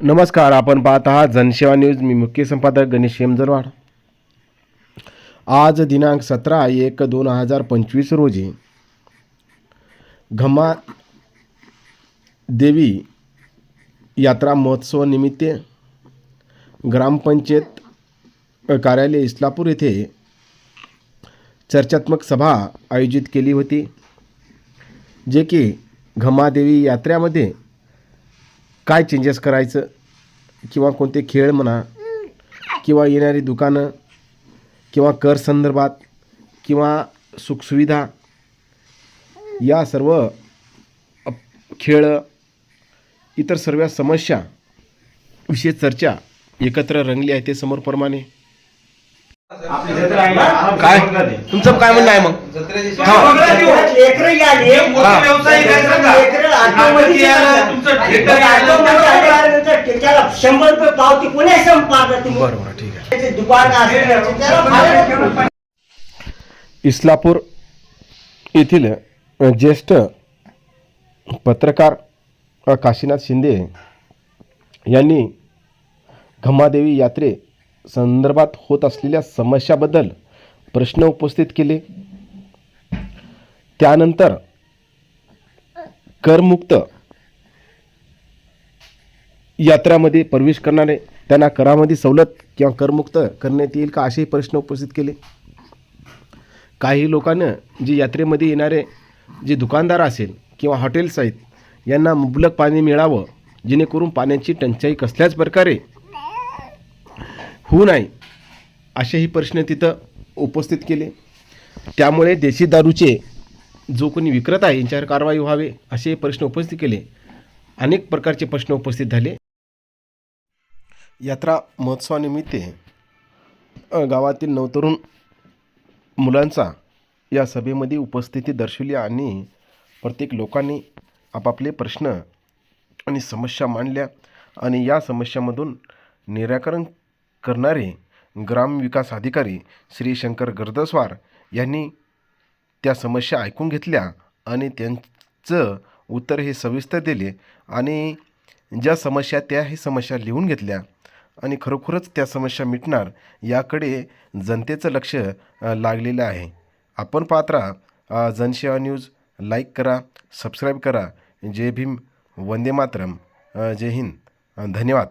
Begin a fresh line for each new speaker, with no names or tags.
नमस्कार आपण पाहत आहात जनसेवा न्यूज. मी मुख्य संपादक गणेश हेमजरवाड. आज दिनांक सतरा एक दोन हजार पंचवीस रोजी घमा देवी यात्रा महोत्सवानिमित्त ग्रामपंचायत कार्यालय इस्लापूर येथे चर्चात्मक सभा आयोजित केली होती जे की घमादेवी यात्रेमध्ये काय चेंजेस करायचं? किंवा कोणते खेळ म्हणा किंवा येणारी दुकानं किंवा कर संदर्भात किंवा सुखसुविधा या सर्व अप- खेळ इतर सर्व समस्या विषयी चर्चा एकत्र रंगली आहे ते समोरप्रमाणे काय? तुमचं काय म्हणणं आहे मग?
शंभर रुपये पावती
ठीक आहे. इस्लापूर येथील ज्येष्ठ पत्रकार काशीनाथ शिंदे यांनी घमादेवी यात्रे संदर्भात होत असलेल्या समस्याबद्दल प्रश्न उपस्थित केले. त्यानंतर करमुक्त यात्रामध्ये प्रवेश करणारे त्यांना करामध्ये सवलत किंवा करमुक्त करण्यात येईल का असेही प्रश्न उपस्थित केले. काही लोकांना जे यात्रेमध्ये येणारे जे दुकानदार असेल किंवा हॉटेल्स आहेत यांना मुबलक पाणी मिळावं जेणेकरून पाण्याची टंचाई कसल्याच प्रकारे होऊ नये असेही प्रश्न तिथं उपस्थित केले. त्यामुळे देशी दारूचे जो कोणी विक्रेता आहे यांच्यावर कारवाई व्हावे असे प्रश्न उपस्थित केले. अनेक प्रकारचे प्रश्न उपस्थित झाले. यात्रा महोत्सवानिमित्त गावातील नवतरुण मुलांचा या सभेमध्ये उपस्थिती दर्शवली आणि प्रत्येक लोकांनी आपापले प्रश्न आणि समस्या मांडल्या आणि या समस्यामधून निराकरण करणारे ग्रामविकास अधिकारी श्री शंकर गर्दस्वार यांनी त्या समस्या ऐकून घेतल्या आणि त्यांचं उत्तर हे सविस्तर दिले आणि ज्या समस्या त्या हे समस्या लिहून घेतल्या आणि खरोखरच त्या समस्या मिटणार याकडे जनतेचं लक्ष लागलेलं आहे. आपण पाहत राहा जनसेवा न्यूज. लाईक करा सबस्क्राईब करा. जय भीम वंदे मातरम. जय हिंद. धन्यवाद.